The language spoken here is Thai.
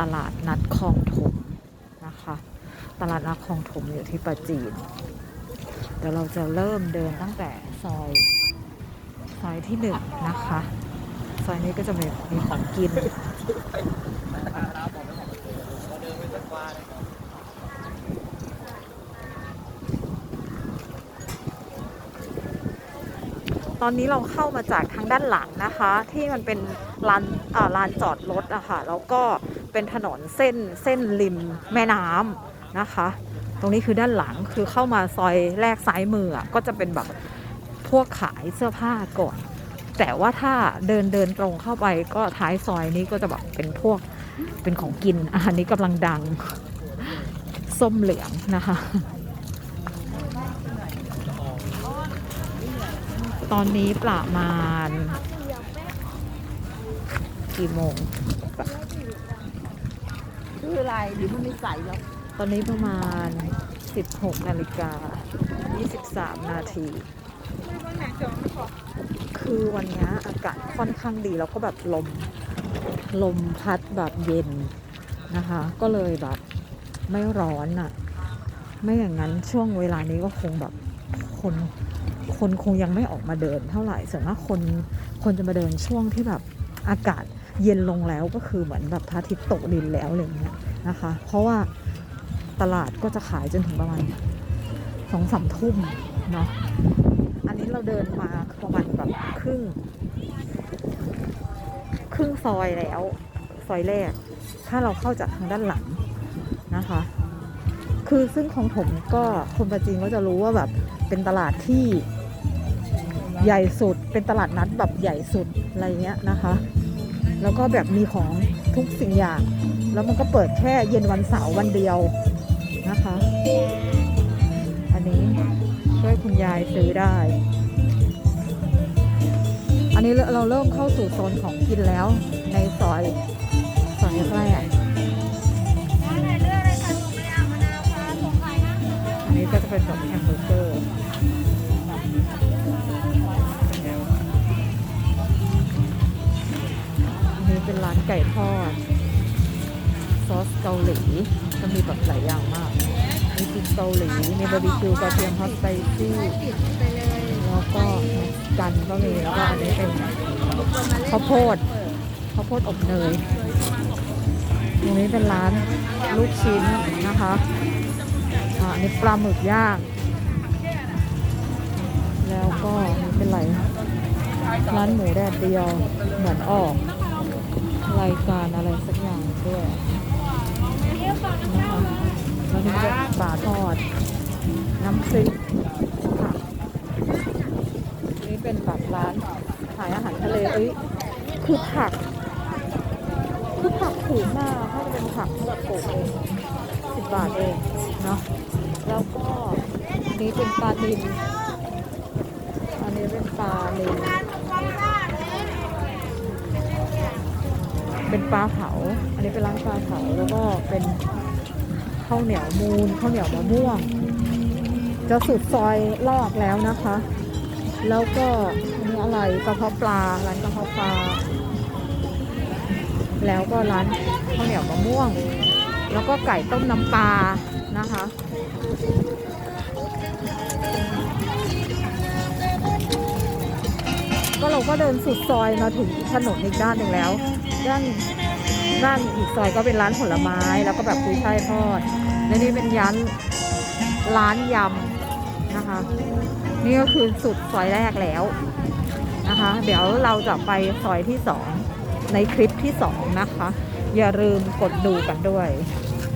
ตลาดนัดคลองถมนะคะ ตลาดนัดคลองถมอยู่ที่ประจีนเดี๋ยวเราจะเริ่มเดินตั้งแต่ซอยซอยที่หนึ่งนะคะ ซอยนี้ก็จะมีมีของกินตอนนี้เราเข้ามาจากทางด้านหลังนะคะ ที่มันเป็นลานลานจอดรถอะค่ะแล้วก็ เป็นถนนเส้นเส้นริมแม่น้ำนะคะ ตรงนี้คือด้านหลังคือเข้ามาซอยแรกซ้ายมืออะก็จะเป็นแบบพวกขายเสื้อผ้าก่อน แต่ว่าถ้าเดินเดินตรงเข้าไปก็ท้ายซอยนี้ก็จะแบบเป็นพวกเป็นของกินอันนี้กำลังดังส้มเหลืองนะคะ ตอนนี้ประมาณกี่โมง คืออะไรหรือมันไม่ใส่หรอกตอนนี้ประมาณ 16นาฬิกา23 นาที คือวันนี้อากาศค่อนข้างดีแล้วก็แบบลม ลมพัดแบบเย็นนะคะ ก็เลยแบบไม่ร้อนอะ่ะ ไม่อย่างนั้นช่วงเวลานี้ก็คงแบบคนคนคงยังไม่ออกมาเดินเท่าไหร่ส่วนมากคนคนจะมาเดินช่วงที่แบบอากาศ เย็นลงแล้วก็คือเหมือนแบบพระอาทิตย์ตกดินแล้วอะไรเงี้ยนะคะ เพราะว่าตลาดก็จะขายจนถึงประมาณสองสามทุ่มเนาะอันนี้เราเดินมาประมาณแบบครึ่ง ครึ่งซอยแล้ว ซอยแรก ถ้าเราเข้าจากทางด้านหลังนะคะ คือซึ่งของผมก็คนประจีนก็จะรู้ว่าแบบเป็นตลาดที่ใหญ่สุด เป็นตลาดนัดแบบใหญ่สุดอะไรเงี้ยนะคะ แล้วก็แบบมีของทุกสิ่งอย่าง แล้วมันก็เปิดแค่เย็นวันเสาร์วันเดียวนะคะ อันนี้ช่วยคุณยายซื้อได้ อันนี้เราเริ่มเข้าสู่โซนของกินแล้วในซอยซอยแรกอันนี้ก็จะเป็นแบบแฮมเบอร์เกอร์ ไก่ทอด ซอสเกาหลีจะมีแบบหลายอย่างมาก มีพริกเกาหลี มีบาร์บีคิวกระเทียมฮอตสไปซี่แล้วก็กันก็มีแล้วก็อันนี้เป็นข้าวโพดข้าวโพดอบเนย ตรงนี้เป็นร้านลูกชิ้นนะคะอันนี้ปลาหมึกย่าง แล้วก็เป็นไรร้านหมูแดดเดียวเหมือนออก รายการอะไรสักอย่างด้วยนะคะแล้วนี่ก็ปลาทอด น้ำพริกผักนี่เป็นแบบร้านขายอาหารทะเลเอ้ยคือผัก คือผักถูกมากถ้าจะเป็นผักแบบปลูกเองสิบบาทเองเนาะแล้วก็นี้เป็นปลานิลอันนี้เป็นปลานิ เป็นปลาเผา อันนี้เป็นร้านปลาเผาแล้วก็เป็นข้าวเหนียวมูนข้าวเหนียวมะม่วง จะสุดซอยลอกแล้วนะคะ แล้วก็อันนี้อะไรกระเพาะปลาร้านกระเพาะปลา แล้วก็ร้านข้าวเหนียวมะม่วง แล้วก็ไก่ต้มน้ำปลานะคะก็เราก็เดินสุดซอยมาถึงถนนอีกด้านหนึ่งแล้ว ด้านด้านอีกซอยก็เป็นร้านผลไม้ แล้วก็แบบกุ้ยช่ายทอด และนี่เป็นยันร้านยำนะคะ นี่ก็คือสุดซอยแรกแล้วนะคะ เดี๋ยวเราจะไปซอยที่สองในคลิปที่สองนะคะ อย่าลืมกดดูกันด้วย